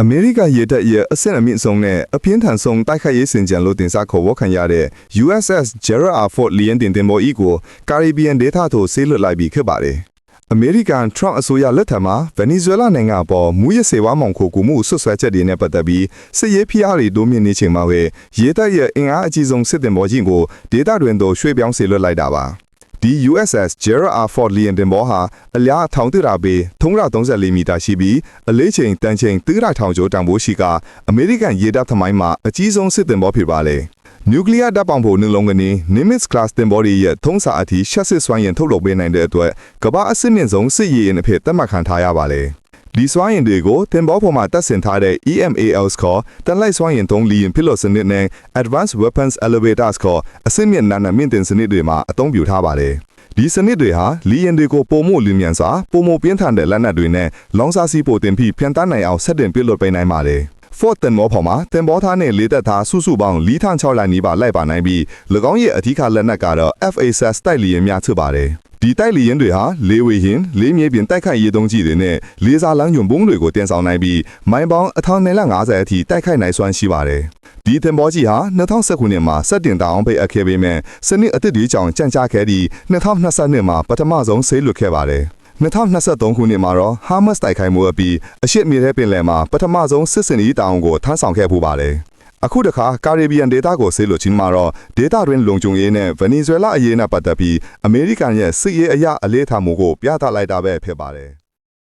အမေရိကရေတပ်ရဲ့အဆင့်အမြင့်ဆုံးနဲ့အပြင်းထန်ဆုံးတိုက်ခိုက်ရေးစင်ကြံလို့တင်စားခေါ်ဝေါ်ခံရတဲ့ USS Gerald R. Ford လီယန်တင်တင်ပေါ်ဤကိုကာရီဘီယန်ဒေသသို့ဆေးလွတ်လိုက်ပြီးဖြစ်ပါတယ်။အမေရိကန်ထရန့်အစိုးရလက်ထက်မှာဗင်နီဇွဲလားနိုင်ငံအပေါ်မူရစေဝါမောင်ခိုကူမှုဆွဆွဲချက်တွေနဲ့ပတ်သက်ပြီးစစ်ရေးဖိအားတွေတိုးမြင့်နေချိန်မှာပဲရေတပ်ရဲ့အင်အားအကြီးဆုံးစစ်တင်ပေါ်ကြီးကိုဒေသတွင်သို့ရွှေ့ပြောင်းဆေးလွတ်လိုက်တာပါ။ ဒီ USS Gerald R. Ford လီယန်တင်ဘောဟာအလျားထောင်တရာပေထုံးရ34မီတာရှိပြီးအလေးချိန်တန်ချိန်3000ထောင်ကျော်တန်ဖိုးရှိကအမေရိကန်ရေတပ်သမိုင်းမှာအကြီးဆုံးစစ်တင်ဘောဖြစ်ပါလေ။နျူကလ িয়ার တပ်ပေါင်းဖို့နှလုံးကနေ Nimitz class တင်ဘောတွေရဲ့ထုံးစာအထိရှက်စစ်စွမ်းရင်ထုတ်လုပ်ပေးနိုင်တဲ့အတွက်ကမ္ဘာအဆင့်မြင့်ဆုံးစစ်ရေးရင်အဖြစ်သတ်မှတ်ခံထားရပါလေ။ ဒီစွမ်းရင်တွေကိုတင်ဘောပေါ်မှာတပ်ဆင်ထားတဲ့ EMALs ခေါ်တန်လိုက်စွမ်းရင်သုံးလီယင်ဖြစ်လို့စနစ်နဲ့ Advanced Weapons Elevators ခေါ်အဆင့်မြင့်နာနာမြင့်တင်စနစ်တွေမှာအသုံးပြုထားပါတယ်။ဒီစနစ်တွေဟာလီယင်တွေကိုပုံမှုလင်းမြန်စွာပုံမှုပြင်းထန်တဲ့လက်နက်တွေနဲ့လောင်စာစီပိုတင်ပြီးပြန်တန်းနိုင်အောင်ဆက်တင်ပြလွတ်ပေးနိုင်ပါတယ်။ Fort တင်မောပေါ်မှာတင်ဘောသားနဲ့လေးသက်သားစုစုပေါင်း၄ထ6လနီးပါလိုက်ပါနိုင်ပြီး၎င်းရဲ့အထူးလက်နက်ကတော့ FA-SAS တိုက်လီယင်များဖြစ်ပါတယ်။ ဒီတိုက်လီယင်တွေဟာလေးဝေရင်လေးမြေပြင်တိုက်ခိုက်ရေးသုံးကြီးတွေနဲ့လေးစားလမ်းညွန်ပုံးတွေကိုတင်ဆောင်နိုင်ပြီးမိုင်ပေါင်းအထောင်950အထိတိုက်ခိုက်နိုင်စွမ်းရှိပါတယ်။ဒီသင်္ဘောကြီးဟာ2019ခုနှစ်မှာစတင်တောင်းပိတ်အပ်ခဲ့ပေမဲ့စနစ်အသစ်တွေကြောင့်ကြန့်ကြာခဲ့ပြီး2022မှာပထမဆုံးဆေးလွတ်ခဲ့ပါတယ်။2023ခုနှစ်မှာတော့ဟာမတ်စ်တိုက်ခိုက်မှုအပြီးအရှိမြေတဲ့ပင်လယ်မှာပထမဆုံးစစ်စင်ရေးတောင်ကိုထမ်းဆောင်ခဲ့ပူပါတယ်။ အခုတခါကာရီဘီယန်ဒေတာကိုဆေးလို့ချင်းမှာတော့ဒေတာတွင်လုံခြုံရေးနဲ့ဗနီဇွဲလားအရေးနဲ့ပတ်သက်ပြီးအမေရိကန်ရဲ့စစ်ရေးအရာအလေးထားမှုကိုပြသလိုက်တာပဲဖြစ်ပါတယ်။